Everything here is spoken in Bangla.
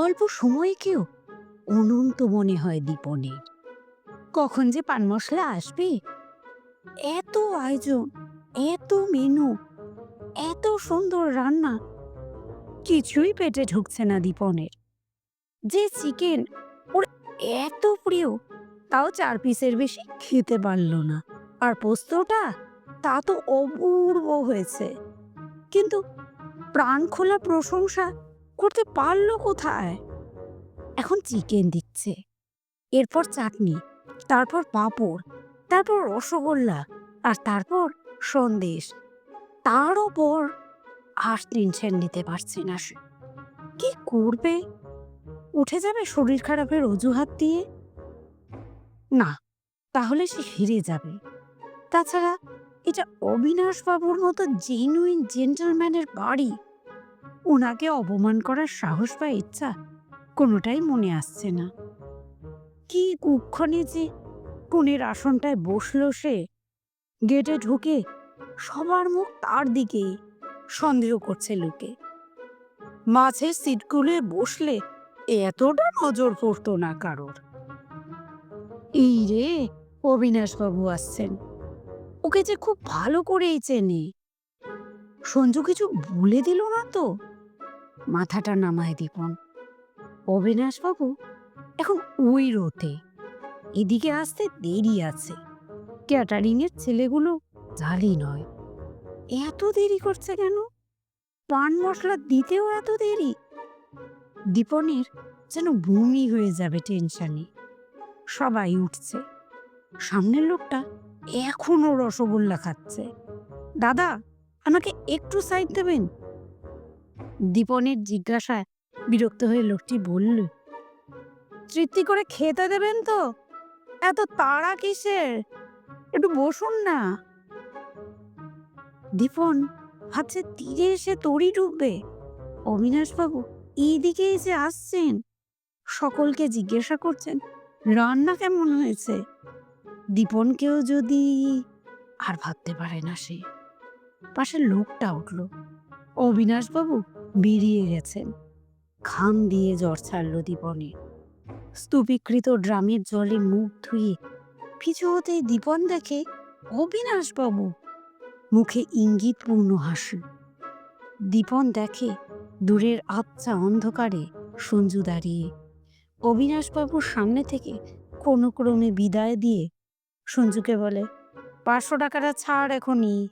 অল্প সময়কেও অনন্ত মনে হয় দীপনের। কখন যে পান মশলা আসবে? এত আয়োজন, এত মেনু, এত সুন্দর রান্না। কিছুই পেটে ঢুকছে না দীপনের। যে চিকেন ওর এত প্রিয়, তাও চার পিসের বেশি খেতে পারল না। আর পোস্তটা, তা তো অপূর্ব হয়েছে। কিন্তু প্রাণ খোলা প্রশংসা করতে পারল কোথায়? এখন চিকেন দিচ্ছে। এরপর চাটনি, তারপর পাঁপড়, তারপর রসগোল্লা আর তারপর সন্দেশ। তার ওপর আর টেনশন নিতে পারছে না সে। কি করবে? উঠে যাবে শরীর খারাপের অজুহাত দিয়ে? না, তাহলে সে হেরে যাবে। তাছাড়া এটা অবিনাশ বাবুর মতো জেনুইন জেন্টলম্যানের বাড়ি। ওনাকে অপমান করার সাহস বা ইচ্ছা কোনোটাই মনে আসছে না। কি কুক্ষণে যে কোণের আসনটায় বসল সে, গেটে ঢুকে সবার মুখ তার দিকে সন্দেহ করছে লোকে। মাছের সিটগুলো বসলে এতটা নজর পড়তো না কারোর। এই রে, অবিনাশবাবু আসছেন। ওকে যে খুব ভালো করেই চেনে। সঞ্জু কিছু বলে দিল না তো? মাথাটা নামায় দীপন। অবিনাশবাবু এখন ওই রোতে, এদিকে আসতে দেরি আছে। ক্যাটারিং এর ছেলেগুলো জালি নয়। এত দেরি করছে কেন? পান মশলা দিতেও এত দেরি? দীপনের যেন বমি হয়ে যাবে টেনশনে। সবাই উঠছে। সামনের লোকটা এখনও রসগোল্লা খাচ্ছে। দাদা, আমাকে একটু সাইড দেবেন? দীপনের জিজ্ঞাসায় বিরক্ত হয়ে লোকটি বলল, তৃপ্তি করে খেতে দেবেন তো? এত তাড়া কিসের? একটু বসুন না। দীপন ভাবছে তীরে এসে তড়ি ডুববে অবিনাশবাবু এই দিকেই যে আসছেন। সকলকে জিজ্ঞাসা করছেন, রান্না কেমন হয়েছে? দীপনকেও যদি আর ভাবতে পারে না সে। পাশে লোকটা উঠল। অবিনাশবাবু বেরিয়ে গেছেন খাম দিয়ে জ্বর ছাড়ল দীপনে স্তূপীকৃত ড্রামের জলে মুখ ধুয়ে পিছু হতে দীপন দেখে, অবিনাশবাবু! মুখে ইঙ্গিতপূর্ণ হাসি। দীপন দেখে দূরের আবছা অন্ধকারে সঞ্জু দাঁড়িয়ে। অবিনাশবাবুর সামনে থেকে কোনো ক্রমে বিদায় দিয়ে? সঞ্জুকে বলে, পাঁচশো টাকাটা ছাড় এখনই।